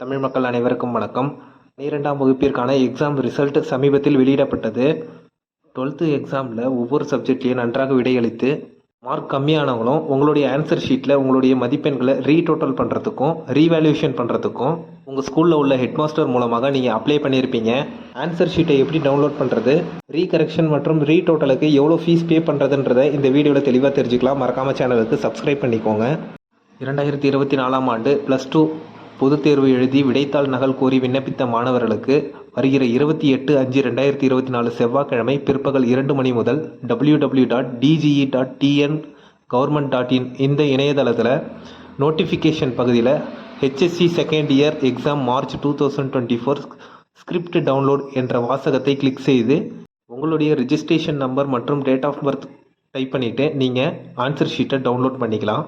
தமிழ் மக்கள் அனைவருக்கும் வணக்கம். பனிரெண்டாம் வகுப்பிற்கான எக்ஸாம் ரிசல்ட் சமீபத்தில் வெளியிடப்பட்டது. டுவெல்த்து எக்ஸாமில் ஒவ்வொரு சப்ஜெக்ட்லையும் நன்றாக விடையளித்து மார்க் கம்மியானவங்களும் உங்களுடைய ஆன்சர் ஷீட்டில் உங்களுடைய மதிப்பெண்களை ரீடோட்டல் பண்ணுறதுக்கும் ரீவேல்யூஷன் பண்ணுறதுக்கும் உங்கள் ஸ்கூலில் உள்ள ஹெட்மாஸ்டர் மூலமாக நீங்கள் அப்ளை பண்ணியிருப்பீங்க. ஆன்சர் ஷீட்டை எப்படி டவுன்லோட் பண்ணுறது ரீகரெக்ஷன் மற்றும் ரீடோட்டலுக்கு எவ்வளோ ஃபீஸ் பே பண்ணுறதுன்றதை இந்த வீடியோவில் தெளிவாக தெரிஞ்சுக்கலாம். மறக்காமல் சேனலுக்கு சப்ஸ்கிரைப் பண்ணிக்கோங்க. இரண்டாயிரத்தி இருபத்தி நாலாம் ஆண்டு ப்ளஸ் டூ பொதுத் தேர்வு எழுதி விடைத்தாள் நகல் கோரி விண்ணப்பித்த மாணவர்களுக்கு வருகிற இருபத்தி எட்டு அஞ்சு ரெண்டாயிரத்தி இருபத்தி நாலு செவ்வாய்க்கிழமை பிற்பகல் இரண்டு மணி முதல் W W dot DGE dot TN government dot in இந்த இணையதளத்தில் நோட்டிஃபிகேஷன் பகுதியில் HSC second year exam March two thousand twenty four script download என்ற வாசகத்தை கிளிக் செய்து உங்களுடைய ரிஜிஸ்ட்ரேஷன் நம்பர் மற்றும் டேட் ஆஃப் பர்த் டைப் பண்ணிவிட்டு நீங்கள் ஆன்சர் ஷீட்டை டவுன்லோட் பண்ணிக்கலாம்.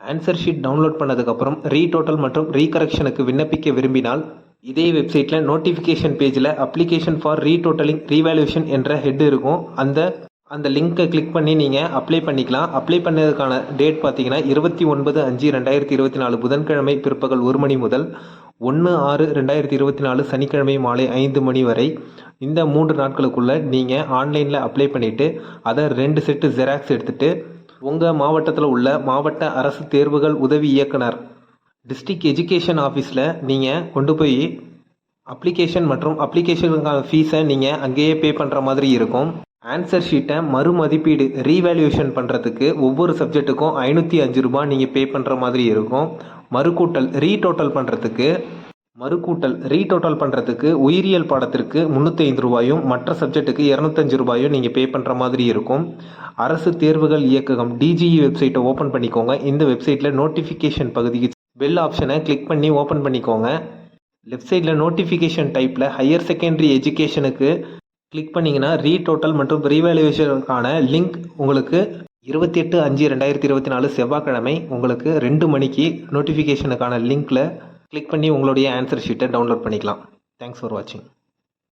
ஆன்சர் ஷீட் டவுன்லோட் பண்ணதுக்கப்புறம் ரீடோட்டல் மற்றும் ரீகரெக்ஷனுக்கு விண்ணப்பிக்க விரும்பினால் இதே வெப்சைட்டில் நோட்டிஃபிகேஷன் பேஜில் அப்ளிகேஷன் ஃபார் ரீடோட்டலிங் ரீவேல்யூஷன் என்ற ஹெட் இருக்கும். அந்த அந்த லிங்க்கை கிளிக் பண்ணி நீங்கள் அப்ளை பண்ணிக்கலாம். அப்ளை பண்ணதுக்கான டேட் பார்த்தீங்கன்னா இருபத்தி ஒன்பது அஞ்சு ரெண்டாயிரத்தி இருபத்தி நாலு புதன்கிழமை பிற்பகல் ஒரு மணி முதல் ஒன்று ஆறு ரெண்டாயிரத்தி இருபத்தி நாலு சனிக்கிழமை மாலை ஐந்து மணி வரை. இந்த மூன்று நாட்களுக்குள்ளே நீங்கள் ஆன்லைனில் அப்ளை பண்ணிவிட்டு அதை ரெண்டு செட்டு ஜெராக்ஸ் எடுத்துகிட்டு உங்கள் மாவட்டத்தில் உள்ள மாவட்ட அரசு தேர்வுகள் உதவி இயக்குனர் டிஸ்ட்ரிக்ட் எஜுகேஷன் ஆஃபீஸில் நீங்கள் கொண்டு போய் அப்ளிகேஷன் மற்றும் அப்ளிகேஷனுக்கான ஃபீஸை நீங்கள் அங்கேயே பே பண்ணுற மாதிரி இருக்கும். ஆன்சர் ஷீட்டை மறுமதிப்பீடு ரீவேல்யூஷன் பண்ணுறதுக்கு ஒவ்வொரு சப்ஜெக்ட்டுக்கும் ஐநூற்றி அஞ்சு ரூபாய் நீங்கள் பே பண்ணுற மாதிரி இருக்கும். மறுக்கூட்டல் ரீடோட்டல் பண்ணுறதுக்கு மறுக்கூட்டல் ரீடோட்டல் பண்ணுறதுக்கு உயிரியல் பாடத்திற்கு முந்நூற்றி ஐந்து ரூபாயும் மற்ற சப்ஜெக்ட்டுக்கு இரநூத்தஞ்சு ரூபாயும் நீங்கள் பே பண்ணுற மாதிரி இருக்கும். அரசு தேர்வுகள் இயக்ககம் டிஜிஇ வெப்சைட்டை ஓப்பன் பண்ணிக்கோங்க. இந்த வெப்சைட்டில் நோட்டிஃபிகேஷன் பகுதிக்கு பெல் ஆப்ஷனை கிளிக் பண்ணி ஓப்பன் பண்ணிக்கோங்க. லெஃப்ட் சைடில் நோட்டிஃபிகேஷன் டைப்பில் ஹையர் செகண்டரி எஜுகேஷனுக்கு கிளிக் பண்ணிங்கன்னா ரீடோட்டல் மற்றும் ரீவேல்யூவேஷனுக்கான லிங்க் உங்களுக்கு இருபத்தி எட்டு அஞ்சு ரெண்டாயிரத்தி இருபத்தி நாலு செவ்வாய்க்கிழமை உங்களுக்கு ரெண்டு மணிக்கு நோட்டிஃபிகேஷனுக்கான லிங்க்கில் கிளிக் பண்ணி உங்களுடைய ஆன்சர் ஷீட்டை டவுன்லோட் பண்ணிக்கலாம். தேங்க்ஸ் ஃபார் வாட்சிங்